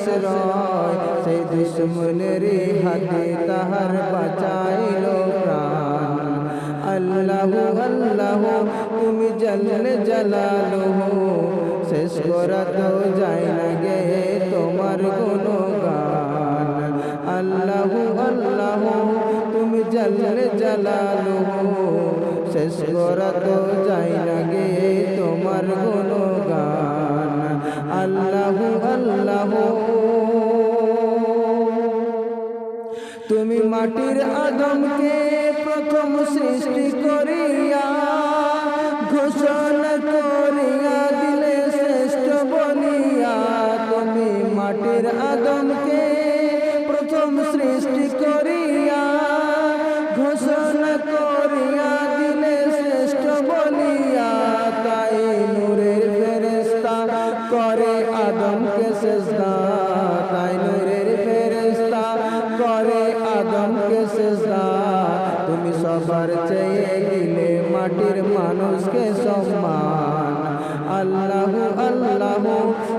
আশ্রয় সেই দুশ্মনের হাতে তাহার বাঁচাইল প্রাণ। আল্লাহ আল্লাহ, তুমি জললে জালালহু, শেষ করা তো যায় না গে তোমার কোনো গান। আল্লাহ আল্লাহ, তুমি জললে জালালহু, শেষ করা তো যায় না গে তোমার কোনো আল্লাহ আল্লাহ। তুমি মাটির আদমকে প্রথম সৃষ্টি করিয়া ঘোষণা করিয়া দিলে শ্রেষ্ঠ বলিয়া তুমি মাটির আদমকে সেজদা তাই নূরের ফেরেস্তা করে আদমকে সেজদা। তুমি সবার চেয়ে দিলে মাটির মানুষকে সম্মান। আল্লাহ আল্লাহ,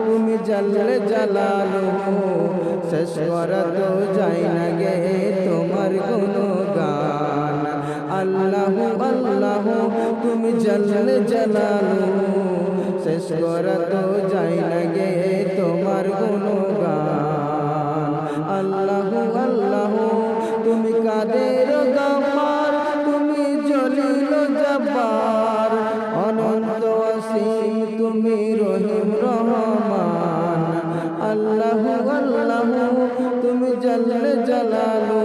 তুমি জানলে জালালু। শেষ করা তো যাই না গে তোমার কোনো গান আল্লাহ আল্লাহ, তুমি জানলে জালালু। শেষ করা তো যাই না গে তোমার আল্লাহ আল্লাহ তুমি জল জালালু।